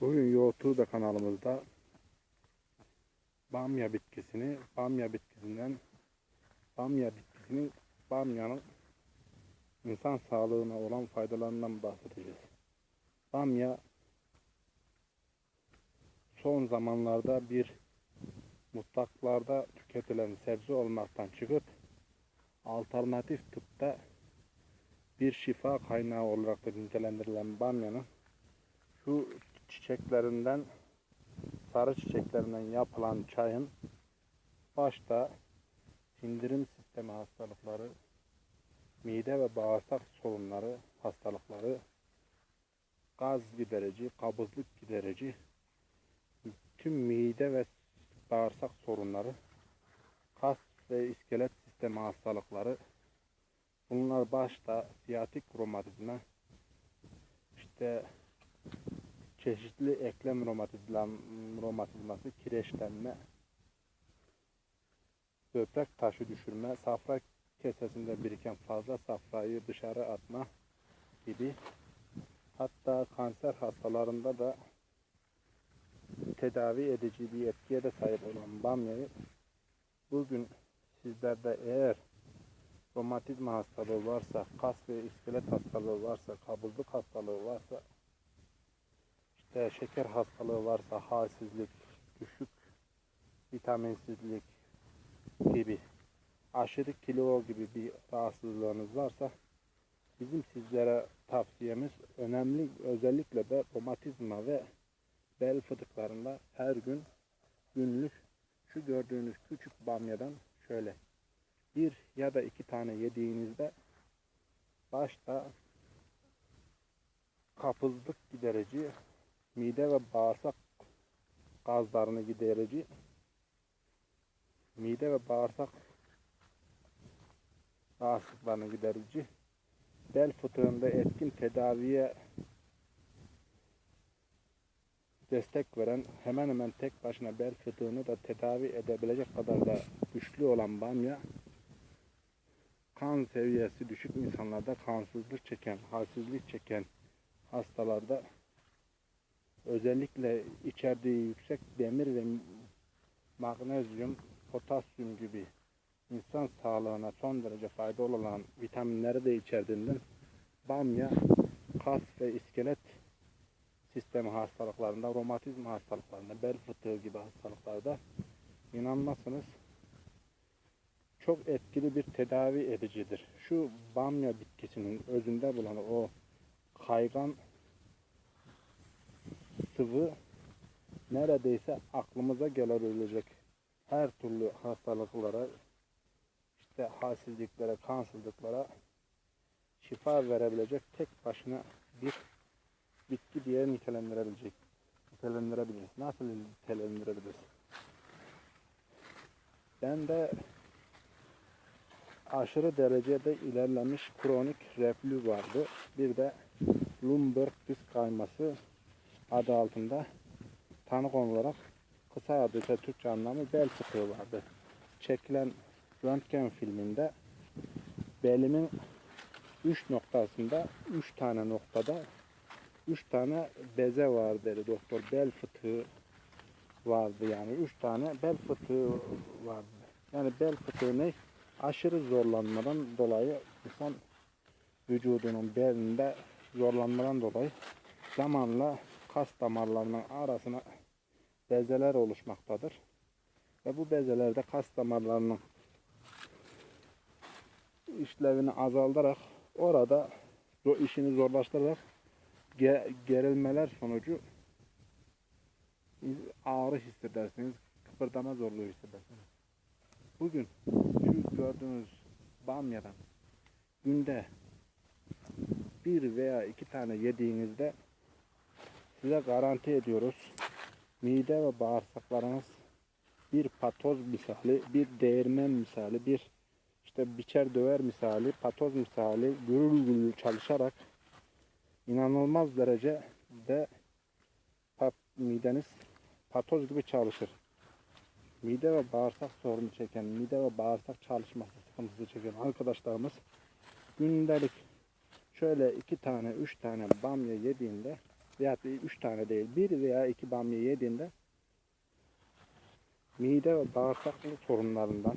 Bugün YouTube kanalımızda bamya bitkisini, bamya bitkisinden bamya bitkisinin bamyanın insan sağlığına olan faydalarından bahsedeceğiz. Bamya son zamanlarda bir mutfaklarda tüketilen sebze olmaktan çıkıp alternatif tıpta bir şifa kaynağı olarak da nitelendirilen bamyanın şu çiçeklerinden sarı çiçeklerinden yapılan çayın başta sindirim sistemi hastalıkları, mide ve bağırsak sorunları hastalıkları, gaz giderici, kabızlık giderici, tüm mide ve bağırsak sorunları, kas ve iskelet sistemi hastalıkları, bunlar başta siyatik romatizma, işte çeşitli eklem romatizma, romatizması, kireçlenme, böbrek taşı düşürme, safra kesesinde biriken fazla safrayı dışarı atma gibi. Hatta kanser hastalarında da tedavi edici bir etkiye de sahip olan bamyayı bugün sizlerde eğer romatizma hastalığı varsa, kas ve iskelet hastalığı varsa, kabızlık hastalığı varsa işte şeker hastalığı varsa halsizlik, düşük vitaminsizlik gibi aşırı kilo gibi bir rahatsızlığınız varsa bizim sizlere tavsiyemiz önemli özellikle de romatizma ve bel fıtıklarında her gün günlük şu gördüğünüz küçük bamyadan şöyle bir ya da iki tane yediğinizde başta kapızlık giderici mide ve bağırsak gazlarını giderici mide ve bağırsak rahatsızlıklarını giderici bel fıtığında etkin tedaviye destek veren hemen hemen tek başına bel fıtığını da tedavi edebilecek kadar da güçlü olan bamya kan seviyesi düşük insanlarda kansızlık çeken, halsizlik çeken hastalarda özellikle içerdiği yüksek demir ve magnezyum, potasyum gibi insan sağlığına son derece faydalı olan vitaminleri de içerdiğinden bamya kas ve iskelet sistemi hastalıklarında, romatizma hastalıklarında, bel fıtığı gibi hastalıklarda inanmazsınız çok etkili bir tedavi edicidir. Şu bamya bitkisinin özünde bulunan o kaygan sıvı neredeyse aklımıza gelebilecek her türlü hastalıklara işte halsizliklere, kansızlıklara şifa verebilecek tek başına bir bitki diye nitelendirebilecek nitelendirebiliriz. Nasıl nitelendirebiliriz? Ben de aşırı derecede ilerlemiş kronik reflü vardı. Bir de Lumberg disk kayması adı altında tanı konularak kısa adı ise Türkçe anlamı bel fıtığı vardı. Çekilen röntgen filminde belimin 3 noktasında 3 tane noktada 3 tane beze var dedi doktor. Bel fıtığı vardı yani 3 tane bel fıtığı vardı. Yani bel fıtığı ne? Aşırı zorlanmadan dolayı insan vücudunun belinde zorlanmadan dolayı zamanla kas damarlarının arasına bezeler oluşmaktadır. Ve bu bezelerde kas damarlarının işlevini azaltarak orada işini zorlaştırarak ge- gerilmeler sonucu ağrı hissedersiniz, kıpırdama zorluğu hissedersiniz. Bugün şu gördüğünüz bamyadan günde bir veya iki tane yediğinizde size garanti ediyoruz mide ve bağırsaklarınız bir patoz misali, bir değirmen misali, bir işte biçer döver misali, patoz misali gürül gürül çalışarak inanılmaz derecede pat, mideniz patoz gibi çalışır. Mide ve bağırsak sorunu çeken, mide ve bağırsak çalışması sıkıntısı çeken arkadaşlarımız gündelik şöyle iki tane, üç tane bamya yediğinde veya 3 tane değil bir veya iki bamya yediğinde mide ve bağırsaklık sorunlarından,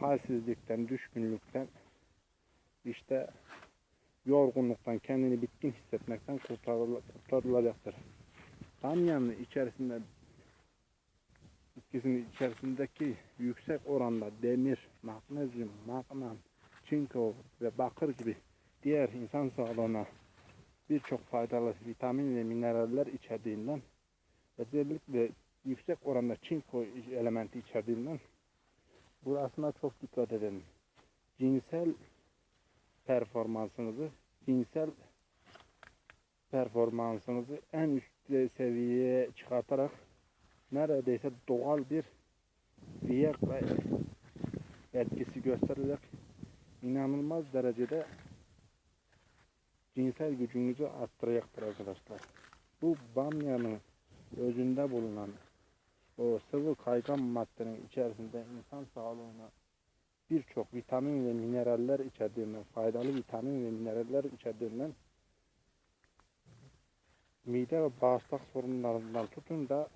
halsizlikten, düşkünlükten, işte yorgunluktan, kendini bitkin hissetmekten kurtarıl- kurtarılacaktır. Bamyanın içerisinde bitkisinin içerisindeki yüksek oranda demir, magnezyum, magnan, çinko ve bakır gibi diğer insan sağlığına birçok faydalı vitamin ve mineraller içerdiğinden özellikle yüksek oranda çinko elementi içerdiğinden burasına çok dikkat edin. Cinsel performansınızı, cinsel performansınızı en üst seviyeye çıkartarak neredeyse doğal bir Viagra etkisi göstererek inanılmaz derecede cinsel gücünüzü arttıracaktır arkadaşlar. Bu bamyanın özünde bulunan o sıvı kaygan maddenin içerisinde insan sağlığına birçok vitamin ve mineraller içerdiğinden, faydalı vitamin ve mineraller içerdiğinden mide ve bağırsak sorunlarından tutun da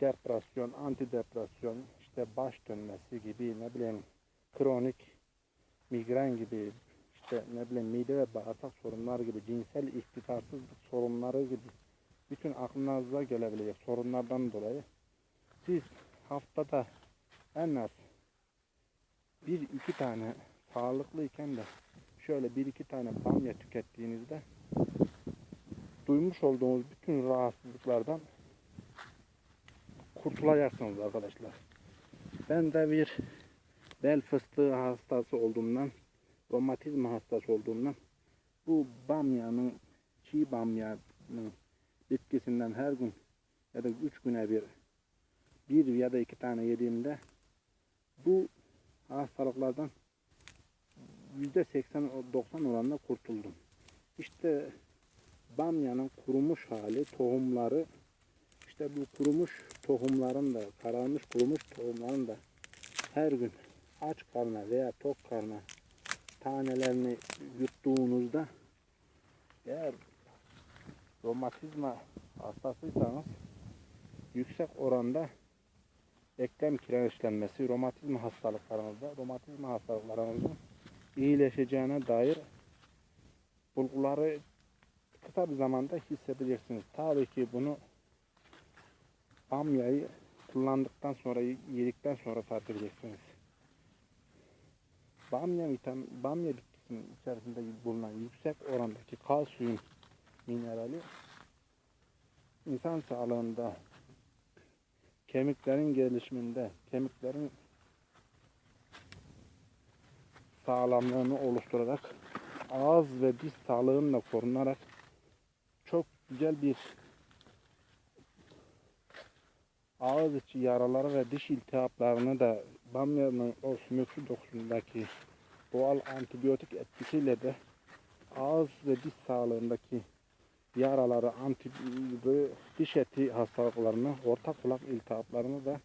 depresyon, antidepresyon, işte baş dönmesi gibi ne bileyim kronik migren gibi işte ne bileyim mide ve bağırsak sorunları gibi cinsel iktidarsızlık sorunları gibi bütün aklınıza gelebilecek sorunlardan dolayı siz haftada en az bir iki tane sağlıklıyken de şöyle bir iki tane bamya tükettiğinizde duymuş olduğunuz bütün rahatsızlıklardan kurtulacaksınız arkadaşlar. Ben de bir bel fıstığı hastası olduğumdan, romatizma hastası olduğumdan bu bamyanın, çiğ bamyanın bitkisinden her gün ya da üç güne bir bir ya da iki tane yediğimde bu hastalıklardan yüzde 80-90 oranında kurtuldum. İşte bamyanın kurumuş hali, tohumları işte bu kurumuş tohumların da, kararmış kurumuş tohumların da her gün aç karnına veya tok karnına tanelerini yuttuğunuzda eğer romatizma hastasıysanız yüksek oranda eklem kireçlenmesi, romatizma hastalıklarınızda, romatizma hastalıklarınızın iyileşeceğine dair bulguları kısa bir zamanda hissedeceksiniz. Tabii ki bunu bamyayı kullandıktan sonra, yedikten sonra fark edeceksiniz. Bamya vitamin, bamya bitkisinin içerisinde bulunan yüksek orandaki kalsiyum minerali insan sağlığında kemiklerin gelişiminde, kemiklerin sağlamlığını oluşturarak ağız ve diş sağlığıyla korunarak çok güzel bir ağız içi yaraları ve diş iltihaplarını da bamyanın o sümüksü dokusundaki doğal antibiyotik etkisiyle de ağız ve diş sağlığındaki yaraları, anti, diş eti hastalıklarını, orta kulak iltihaplarını da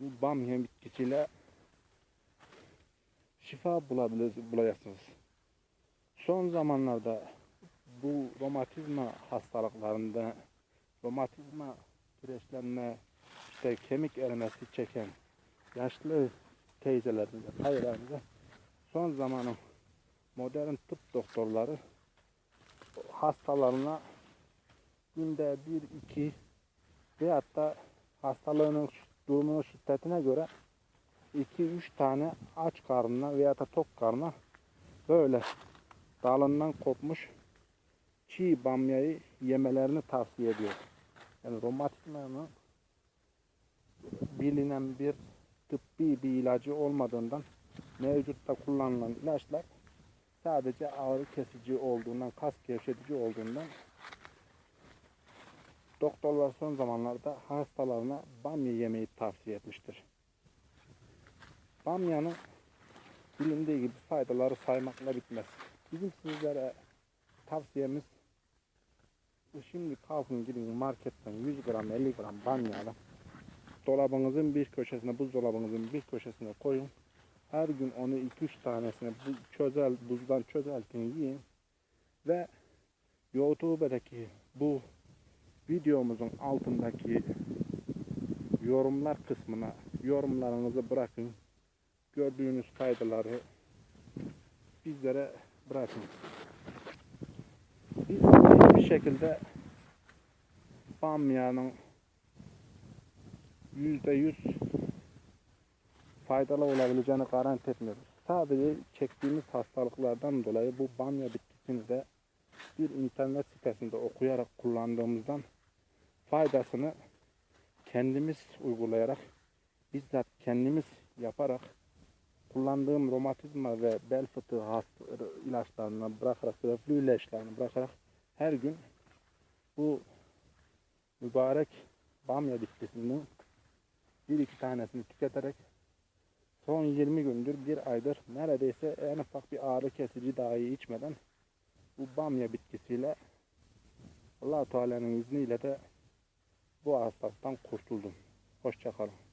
bu bamya bitkisiyle şifa bulacaksınız. Son zamanlarda bu romatizma hastalıklarında romatizma kireçlenme, işte kemik erimesi çeken yaşlı teyzelerimize, dayılarımıza son zamanın modern tıp doktorları hastalarına günde bir iki veyahut da hastalığının durumunun şiddetine göre 2-3 tane aç karnına veya da tok karnına böyle dalından kopmuş çiğ bamyayı yemelerini tavsiye ediyor. Yani romatizmanın bilinen bir tıbbi bir ilacı olmadığından mevcutta kullanılan ilaçlar sadece ağrı kesici olduğundan, kas gevşetici olduğundan doktorlar son zamanlarda hastalarına bamya yemeyi tavsiye etmiştir. Bamyanın bilindiği gibi faydaları saymakla bitmez. Bizim sizlere tavsiyemiz şimdi kalkın gidin marketten 100 gram 50 gram bamya alın. Dolabınızın bir köşesine, buzdolabınızın bir köşesine koyun. Her gün onu 2-3 tanesini bu çözel, buzdan çözeltin yiyin. Ve YouTube'daki bu videomuzun altındaki yorumlar kısmına yorumlarınızı bırakın. Gördüğünüz faydaları bizlere bırakın. Biz hiçbir şekilde bamyanın yüzde yüz faydalı olabileceğini garanti etmiyoruz. Sadece çektiğimiz hastalıklardan dolayı bu bamya bitkisini de bir internet sitesinde okuyarak kullandığımızdan faydasını kendimiz uygulayarak bizzat kendimiz yaparak kullandığım romatizma ve bel fıtığı hasta ilaçlarını bırakarak, reflü ilaçlarını bırakarak her gün bu mübarek bamya bitkisinin bir iki tanesini tüketerek son 20 gündür, bir aydır neredeyse en ufak bir ağrı kesici dahi içmeden bu bamya bitkisiyle allah Teala'nın izniyle de bu hastalıktan kurtuldum. Hoşçakalın.